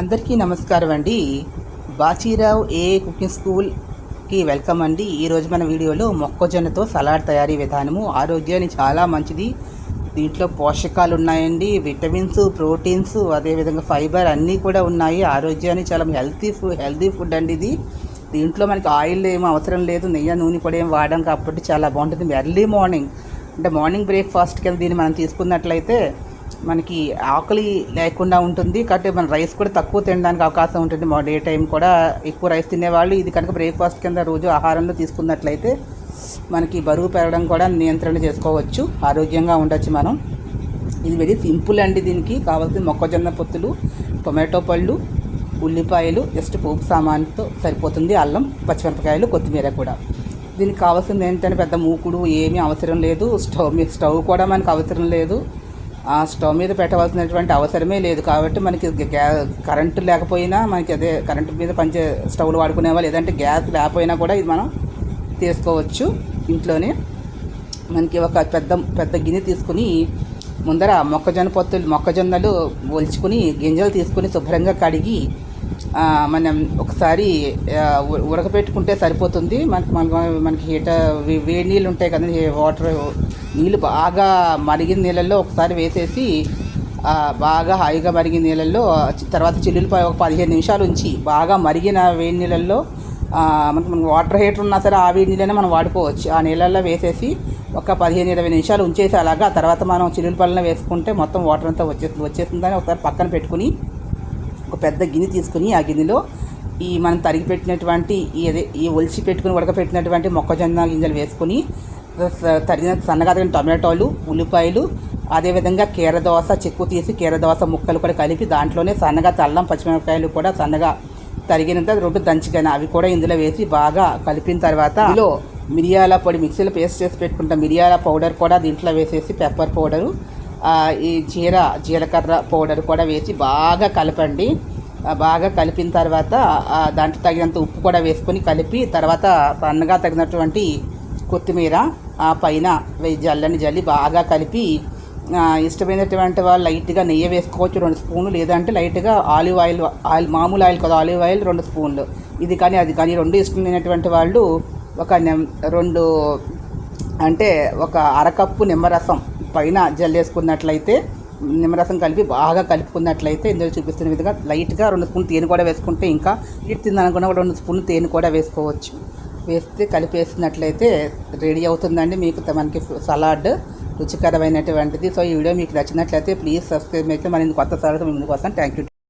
అందరికీ నమస్కారం అండి. బాచీరావు ఏ కుకింగ్ స్కూల్కి వెల్కమ్ అండి. ఈరోజు మన వీడియోలో మొక్కజొన్నతో సలాడ్ తయారీ విధానము ఆరోగ్యానికి చాలా మంచిది. దీంట్లో పోషకాలు ఉన్నాయండి విటమిన్స్ ప్రోటీన్స్ అదేవిధంగా ఫైబర్ అన్నీ కూడా ఉన్నాయి. ఆరోగ్యానికి చాలా హెల్తీ ఫుడ్ హెల్తీ ఫుడ్ అండి ఇది. దీంట్లో మనకి ఆయిల్ ఏమీ అవసరం లేదు నెయ్యి నూనె కూడా ఏం వాడడం కాబట్టి చాలా బాగుంటుంది. ఎర్లీ మార్నింగ్ అంటే మార్నింగ్ బ్రేక్ఫాస్ట్కి వెళ్ళి దీన్ని మనం తీసుకున్నట్లయితే మనకి ఆకలి లేకుండా ఉంటుంది. కాబట్టి మన రైస్ కూడా తక్కువ తినడానికి అవకాశం ఉంటుంది. మా డే టైం కూడా ఎక్కువ రైస్ తినేవాళ్ళు. ఇది కనుక బ్రేక్ఫాస్ట్ కింద రోజు ఆహారంలో తీసుకున్నట్లయితే మనకి బరువు పెరగడం కూడా నియంత్రణ చేసుకోవచ్చు. ఆరోగ్యంగా ఉండొచ్చు మనం. ఇది వెరీ సింపుల్ అండి దీనికి. కావాల్సిన మొక్కజొన్న పొత్తులు టొమాటో పళ్ళు ఉల్లిపాయలు జస్ట్ పోపు సామాన్తో సరిపోతుంది. అల్లం పచ్చిమిరపకాయలు కొత్తిమీర కూడా. దీనికి కావాల్సింది ఏంటంటే పెద్ద మూకుడు ఏమీ అవసరం లేదు. స్టవ్ స్టవ్ కూడా మనకు అవసరం లేదు. స్టవ్ మీద పెట్టవలసినటువంటి అవసరమే లేదు కాబట్టి మనకి గ్యా కరెంటు లేకపోయినా మనకి అదే కరెంటు మీద పనిచే స్టవ్లు వాడుకునే వాళ్ళు లేదంటే గ్యాస్ లేకపోయినా కూడా ఇది మనం తీసుకోవచ్చు ఇంట్లోనే. మనకి ఒక పెద్ద పెద్ద గిన్నె తీసుకుని ముందర మొక్కజొన్న పొత్తులు మొక్కజొన్నలు ఒలుచుకుని గింజలు తీసుకుని శుభ్రంగా కడిగి మనం ఒకసారి ఉడకపెట్టుకుంటే సరిపోతుంది. మనకి మనకి మనకి హీటర్ వే- వేడి నీళ్ళు ఉంటాయి కదండి వాటర్ నీళ్ళు బాగా మరిగిన నీళ్ళల్లో ఒకసారి వేసేసి బాగా హాయిగా మరిగిన నీళ్ళల్లో తర్వాత చిల్లులు ఒక పదిహేను నిమిషాలు ఉంచి బాగా మరిగిన వేడి నీళ్ళల్లో మనకి వాటర్ హీటర్ ఉన్నా సరే ఆ వేడి నీళ్ళనే మనం వాడుకోవచ్చు. ఆ నీళ్ళల్లో వేసేసి ఒక పదిహేను ఇరవై నిమిషాలు ఉంచేసి అలాగా తర్వాత మనం చిల్లుల వేసుకుంటే మొత్తం వాటర్ అంతా వచ్చేస్తుంది వచ్చేస్తుందని ఒకసారి పక్కన పెట్టుకుని ఒక పెద్ద గిన్నె తీసుకుని ఆ గిన్నెలో ఈ మనం తరిగి పెట్టినటువంటి ఈ అదే ఈ ఒలిచి పెట్టుకుని ఉడకపెట్టినటువంటి మొక్కజొన్న గింజలు వేసుకుని తరిగిన సన్నగా తగిన టమాటోలు ఉల్లిపాయలు అదేవిధంగా కీరదోస చెక్కు తీసి కీర దోస ముక్కలు కూడా కలిపి దాంట్లోనే సన్నగా తల్లం పచ్చిమిరపకాయలు కూడా సన్నగా తరిగినంత రెండు దంచికైన అవి కూడా ఇందులో వేసి బాగా కలిపిన తర్వాత ఇందులో మిరియాల పొడి మిక్సీలో పేస్ట్ చేసి పెట్టుకుంటాం మిరియాల పౌడర్ కూడా దీంట్లో వేసేసి పెప్పర్ పౌడరు ఈ జీర జీలకర్ర పౌడర్ కూడా వేసి బాగా కలపండి. బాగా కలిపిన తర్వాత దాంట్లో తగినంత ఉప్పు కూడా వేసుకొని కలిపి తర్వాత సన్నగా తగినటువంటి కొత్తిమీర ఆ పైన జల్లని జల్లి బాగా కలిపి ఇష్టమైనటువంటి వాళ్ళు లైట్గా నెయ్యి వేసుకోవచ్చు రెండు స్పూన్లు లేదంటే లైట్గా ఆలివ్ ఆయిల్ ఆయిల్ మామూలు ఆయిల్ కదా ఆలివ్ ఆయిల్ రెండు స్పూన్లు. ఇది కానీ అది కానీ రెండు ఇష్టమైనటువంటి వాళ్ళు ఒక నెమ్ రెండు అంటే ఒక అరకప్పు నిమ్మరసం పైన జల్లేసుకున్నట్లయితే నిమ్మరసం కలిపి బాగా కలుపుకున్నట్లయితే ఇందులో చూపిస్తున్న విధంగా లైట్గా రెండు స్పూన్ తేనె కూడా వేసుకుంటే ఇంకా ఇటు తిందనుకున్న రెండు స్పూన్ తేనె కూడా వేసుకోవచ్చు. వేస్తే కలిపేసినట్లయితే రెడీ అవుతుందండి మీకు మనకి సలాడ్ రుచికరమైనటువంటిది. సో ఈ వీడియో మీకు నచ్చినట్లయితే ప్లీజ్ సబ్స్క్రైబ్. అయితే మన కొత్త సలాడ్ ముందుకు వస్తాను. Thank you